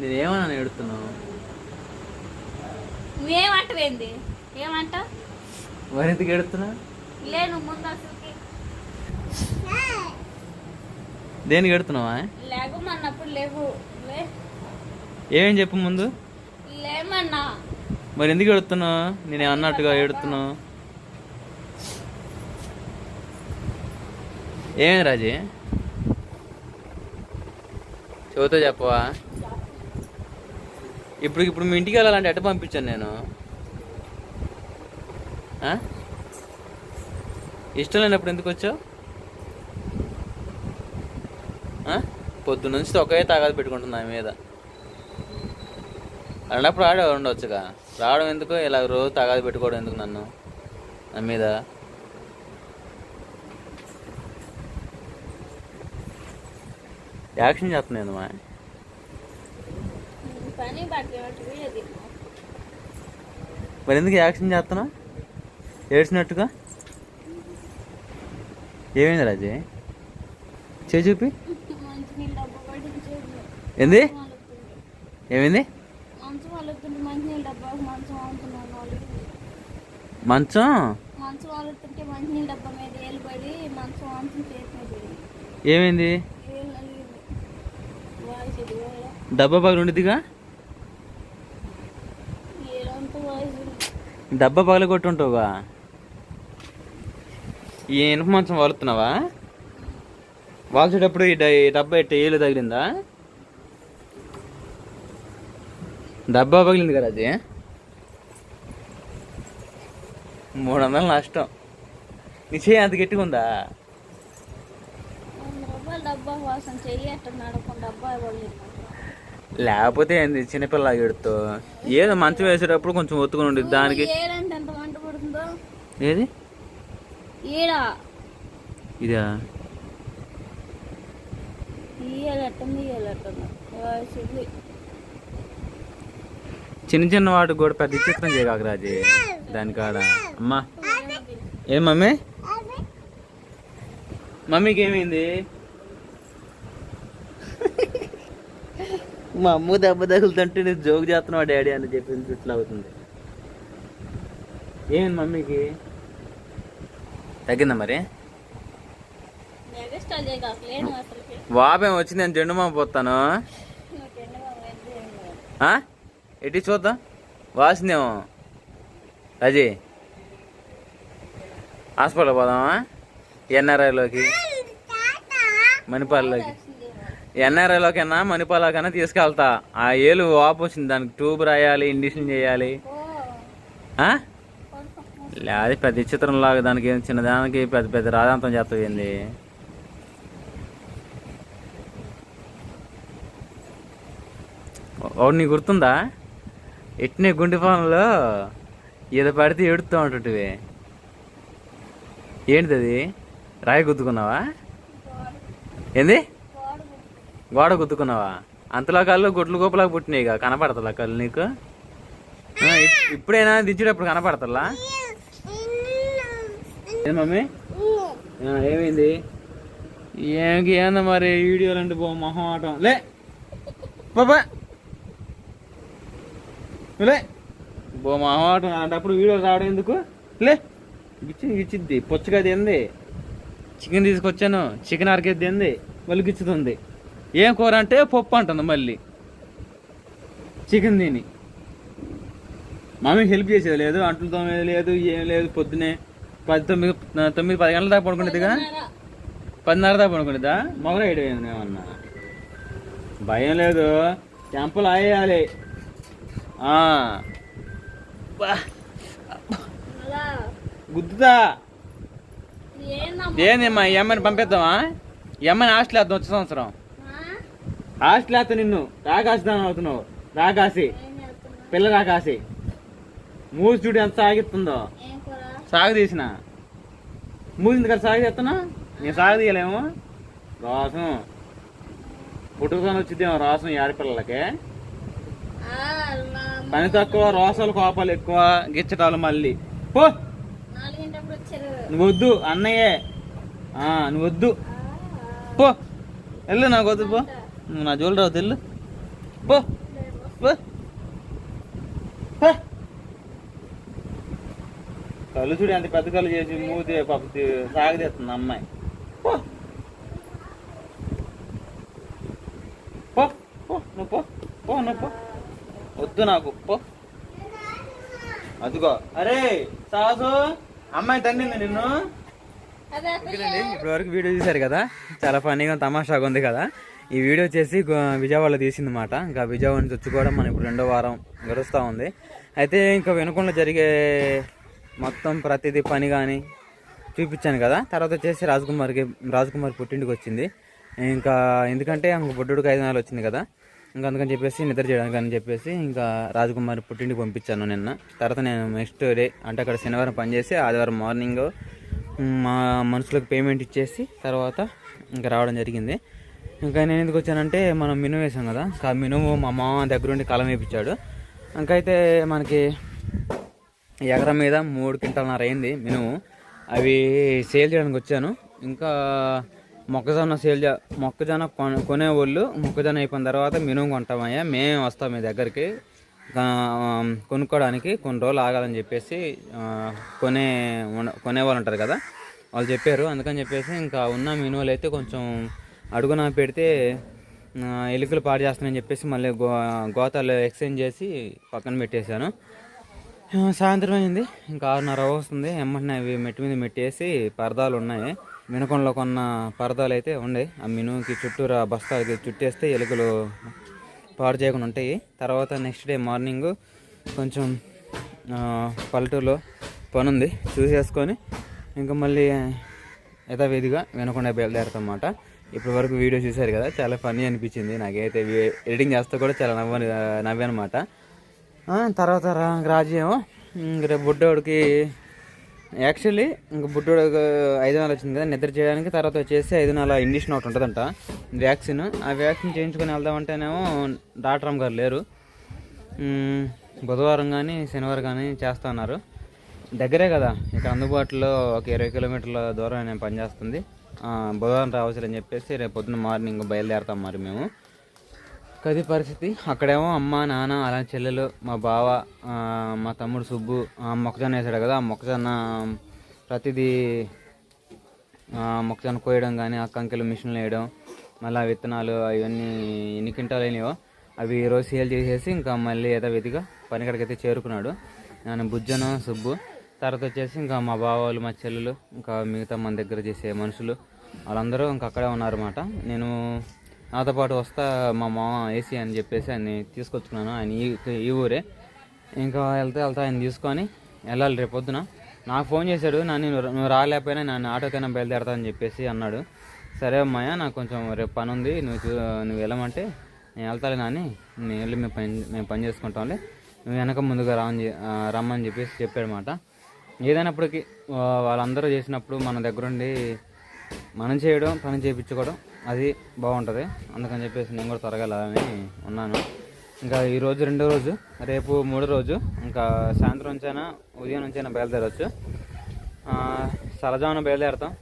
నేనేమన్నా ఎడుతున్నావు నువ్వేమంటావేంది? ఏమంటావు? మరి ఎందుకు ఎడుతున్నా లే నువ్వు ముందు అసలుకి. దేనికి ఎడుతున్నావా లేకమన్నప్పుడు లేవు. లే. ఏమేం చెప్పు ముందు? లేమన్నా. మరి ఎందుకు ఎడుతున్నావు నేను అన్నట్టుగా ఎడుతున్నావు ఏమేం రాజీ? చెబుతా చెప్పవా? ఇప్పుడు ఇప్పుడు మీ ఇంటికి వెళ్ళాలంటే ఎట్ట పంపించాను నేను? ఇష్టం లేనప్పుడు ఎందుకు వచ్చావు? పొద్దున్నుంచి పొద్దున్న నుంచి ఒకే తాగాదు పెట్టుకుంటున్నా మీద. అన్నప్పుడు ఆడ ఉండవచ్చుగా రావడం ఎందుకు? ఇలా రోజు తాగాదు పెట్టుకోవడం ఎందుకు నన్ను? నా మీద. యాక్షన్ చేస్తున్నాను మా మరి ఎందుకు యాక్షన్ చేస్తున్నా ఏడ్చినట్టుగా? ఏమైంది రాజీ? చే చూపి. మంచి నీళ్ళు డబ్బా పట్టించేది ఏంది? ఏమైంది? మంచం వాళ్ళుతుంటే మంచి నీళ్ళు డబ్బా మంచం అమ్ముతున్నాను వాళ్ళు మంచం మంచం వాళ్ళుతుంటే మంచి నీళ్ళు డబ్బా మీద ఏలు పడి మంచం అమ్ముతుంది చేతి మీద పడి ఏమైంది ఏళ్ళు నలిగింది వాయిస్ ఇది వేళ డబ్బా పగలు ఉండిద్దిగా ఏలంతా వాయిస్ డబ్బా పగలగొట్టుంటావుగా. ఈ ఇనుప మంచం వాలుతున్నావా వాల్చేటప్పుడు ఈ డ- డబ్బా ఇట్ట ఏలు తగిలిందా? డబ్బా పగిలింది కదా అది? మూడు వందలు నష్టం. నీ చేయి అంత గట్టిగా ఉందా? డబ్బా వాసన చెయ్యి అట్ట నడకుండా డబ్బా లేకపోతే ఏంది చిన్నపిల్ల ఎడుతో ఏదో మంచం వేసేటప్పుడు కొంచెం ఒత్తుకుని ఉండిద్ది. దానికి ఏది? ఇదా? చిన్న చిన్న వాటికి కూడా పెద్ద చిత్రం చేయగాక రాజీ దాని కాడ. అమ్మా. ఏం మమ్మీ? మమ్మీకి ఏమైంది? మా అమ్మ దెబ్బ తగులుతుంటే నేను జోక్ చేస్తున్నావు డాడీ అని చెప్పి ఇట్లా అవుతుంది. ఏమైంది మమ్మీకి? తగ్గిందా మరి? వాపేం వచ్చి నేను జెండు మామ పోతాను? ఎట్టి చూద్దాం వాసిందేమో. అజీ హాస్పిటల్ పోదామా? ఎన్ఆర్ఐలోకి. మణిపాల్లోకి. ఎన్ఆర్ఐలోకైనా మణిపాల్లోకైనా తీసుకెళ్తా. ఆ ఏలు వాపు వచ్చింది. దానికి ట్యూబ్ రాయాలి ఇండిషన్ చేయాలి. లేదు పెద్ద చిత్రం లాగా దానికి ఏం చిన్నదానికి పెద్ద పెద్ద రాజాంతం చేస్తుంది ఏంది ఒకటి నీకు గుర్తుందా? ఎట్నే గుండె పొలంలో ఏదో పడితే ఎడుతూ ఉంటుంటివి. ఏంటిది అది రాయి గుద్దుకున్నావా? ఏంది? గోడ గుద్దుకున్నావా? అంతలో కళ్ళు గుడ్లు గోపలాగా పుట్టినాయి ఇక. కనపడతలా కళ్ళు నీకు? ఇప్పుడైనా దించేటప్పుడు కనపడతలా? ఏం మమ్మీ? ఏమైంది? ఏమికి ఏందో మరి వీడియోలు అంటే బో మొహం ఆటం లే! పాపా! లే! బో మొహం ఆటం అలాంటప్పుడు వీడియోలు రావడం ఎందుకు? లే! గిచ్చింది గిచ్చిద్ది. పొచ్చుగా తింది. చికెన్ తీసుకొచ్చాను. చికెన్ అరకేద్ది ఏంది మళ్ళీ గిచ్చుతుంది ఏం కూర అంటే పప్పు అంటుంది మళ్ళీ. చికెన్ తిని. మమ్మీ హెల్ప్ చేసేది లేదు అంట్లు తోమేది లేదు ఏం లేదు పొద్దునే పది తొమ్మిది తొమ్మిది పది గంటల దాకా పడుకునేదిగా? పదిన్నర దాకా పడుకునేదా మొగలు వేయడం ఏమన్నా? భయం లేదు. చెంపలు ఆయేయాలి ఆ. బా, అలా. గుద్దుతా. ఏందమ్మా? ఏందమ్మా ఈ అమ్మాయిని పంపిద్దామా? ఈ అమ్మాయిని హాస్టల్ వేద్దాం వచ్చే సంవత్సరం. హాస్టల్ నిన్ను రాకాసి దాని అవుతున్నావు. రాకాసి పిల్ల రాకాసి మూసి చూడు ఎంత సాగిస్తుందో. సాగు తీసిన మూసింది కదా సాగు చేస్తున్నా నేను సాగు తీయలేము రాసం పుట్టుకొని వచ్చిద్దేమో రాసం ఆడపిల్లలకి. పని తక్కువ రోసాలు కోపాలు ఎక్కువ గిచ్చటాలు మళ్ళీ. పో. నువ్వొద్దు అన్నయ్యే. నువ్వొద్దు. నువ్వు వద్దు పో. వెళ్ళు నాకు వద్దు పో. నా జోలు రావు తెల్లు పో. కళ్ళు చూడు ఎంత పెద్ద కళ్ళు చేసి మూతి పాప సాగదీస్తుంది అమ్మాయి. పో. పో. నువ్వు పో. పో నువ్వు పో. వద్దు నాకు పో. అదిగో. అరే సాసు అమ్మాయి తన్నింది నిన్ను. అదే ఇప్పటి వరకు వీడియో చూశారు కదా. చాలా ఫన్నీగా తమాషాగా ఉంది కదా. ఈ వీడియో వచ్చేసి విజయవాడలో తీసింది మాట ఇంకా విజయవాడ నుంచి వచ్చి కూడా మనం ఇప్పుడు రెండో వారం గడుస్తూ ఉంది. అయితే ఇంకా వెనుకొండ జరిగే మొత్తం ప్రతిదీ పని కానీ చూపించాను కదా. తర్వాత వచ్చేసి రాజకుమార్కి రాజకుమార్ పుట్టింటికి వచ్చింది. ఇంకా ఎందుకంటే ఇంక బుడ్డుడికి ఐదు నెలలు వచ్చింది కదా. ఇంకా అందుకని చెప్పేసి నిద్ర చేయడానికి అని చెప్పేసి ఇంకా రాజకుమారి పుట్టింటికి పంపించాను నిన్న. తర్వాత నేను నెక్స్ట్ డే అంటే అక్కడ శనివారం పనిచేసి ఆదివారం మార్నింగ్ మా మనుషులకు పేమెంట్ ఇచ్చేసి తర్వాత ఇంకా రావడం జరిగింది. ఇంకా నేను ఎందుకు వచ్చానంటే మనం మినుము వేసాం కదా. ఆ మినుము మా మామ దగ్గరుండి కలం వేయించాడు ఇంకైతే మనకి ఎకరం మీద మూడు క్వింటాలన్నర అయింది మినుము అవి సేల్ చేయడానికి వచ్చాను. ఇంకా మొక్కజొన్న సేల్ చే మొక్కజొన్న కొన కొనేవాళ్ళు మొక్కజొన్న అయిపోయిన తర్వాత మినుము కొంటామయ్యా. మేమే వస్తాం మీ దగ్గరికి. కొనుక్కోవడానికి కొన్ని రోజులు ఆగాలని చెప్పేసి కొనే కొనేవాళ్ళు ఉంటారు కదా. వాళ్ళు చెప్పారు. అందుకని చెప్పేసి ఇంకా ఉన్న మినువులు అయితే కొంచెం అడుగున పెడితే ఎలుకలు పాడు చేస్తున్నాయని చెప్పేసి మళ్ళీ గో గోతాలు ఎక్స్చేంజ్ చేసి పక్కన పెట్టేశాను. సాయంత్రం అయింది. ఇంకా ఆరున్నర వస్తుంది. ఎమ్మటినే అవి మెట్టి మీద మెట్టేసి పరదాలు ఉన్నాయి. మినకొండలో కొన్న పరదాలు అయితే ఉన్నాయి ఆ మినుకి చుట్టూరా బస్తాకి చుట్టేస్తే ఎలుకలు పాడు చేయకుండా ఉంటాయి. తర్వాత నెక్స్ట్ డే మార్నింగ్ కొంచెం పల్లెటూరులో పని ఉంది చూసేసుకొని ఇంకా మళ్ళీ యథావిధిగా వినకుండా బయలుదేరుతాం అన్నమాట. ఇప్పటి వరకు వీడియో చూశారు కదా చాలా ఫన్నీ అనిపించింది. నాకైతే ఎడిటింగ్ చేస్తే కూడా చాలా నవ్వ నవ్వనమాట. తర్వాత రా రాజు ఏమో రేపు బుడ్డోడికి యాక్చువల్లీ ఇంక బుడ్డోడు ఐదు నెలలు వచ్చింది కదా నిద్ర చేయడానికి. తర్వాత వచ్చేసి ఐదు నెలల ఇండిషన్ ఒకటి ఉంటుందంట వ్యాక్సిన్ ఆ వ్యాక్సిన్ చేయించుకొని వెళ్దామంటేనేమో డాక్టర్ అమ్మ గారు లేరు. బుధవారం కానీ శనివారం కానీ చేస్తా అన్నారు దగ్గరే కదా ఇక్కడ అందుబాటులో ఒక ఇరవై కిలోమీటర్ల దూరం నేను పనిచేస్తుంది. బుధవారం రావచ్చు అని చెప్పేసి రేపు పొద్దున్న మార్నింగ్ బయలుదేరతాం మరి మేము. కది పరిస్థితి? అక్కడేమో అమ్మ నాన్న అలా చెల్లెలు మా బావ మా తమ్ముడు సుబ్బు ఆ, మొక్కజొన్న వేసాడు కదా ఆ మొక్కజొన్న ప్రతిదీ మొక్కజొన్న కోయడం కానీ ఆ కంకెలు మిషన్లు వేయడం మళ్ళీ ఆ విత్తనాలు అవన్నీ ఎన్ని క్వింటాలు అయినాయో అవి ఈ రోజు సేల్ చేసేసి ఇంకా మళ్ళీ యథావిధిగా పనికాడికి అయితే చేరుకున్నాడు. నేను బుజ్జను సుబ్బు తర్వాత వచ్చేసి ఇంకా మా బావ వాళ్ళు మా చెల్లెలు ఇంకా మిగతా మన దగ్గర చేసే మనుషులు వాళ్ళందరూ ఇంకా అక్కడే ఉన్నారన్నమాట. నేను నాతో పాటు వస్తా మా మామ ఏసీ అని చెప్పేసి ఆయన్ని తీసుకొచ్చుకున్నాను. ఆయన ఈ ఈ ఊరే. ఇంకా వెళ్తే వెళ్తా ఆయన తీసుకొని వెళ్ళాలి రేపు పొద్దున నాకు ఫోన్ చేశాడు నన్ను నువ్వు రాలేకపోయినా నన్ను ఆటోకైనా బయలుదేరతా అని చెప్పేసి అన్నాడు. సరే అమ్మాయ నాకు కొంచెం రేపు పని ఉంది నువ్వు చూ- నువ్వు వెళ్ళమంటే నేను వెళ్తాలే నాని నేను వెళ్ళి మేము పని మేము పని చేసుకుంటాంలే. నువ్వు వెనక ముందుగా రాని రమ్మని చెప్పేసి చెప్పాడనమాట ఏదైనప్పటికీ వాళ్ళందరూ చేసినప్పుడు మన దగ్గరుండి మనం చేయడం పని చేయించుకోవడం అది బాగుంటుంది. అందుకని చెప్పేసి నేను కూడా త్వరగా వెళ్ళాలని ఉన్నాను. ఇంకా ఈరోజు రెండో రోజు రేపు మూడో రోజు ఇంకా సాయంత్రం నుంచైనా ఉదయం నుంచైనా బయలుదేరవచ్చు సరజామున బయలుదేరుతాం.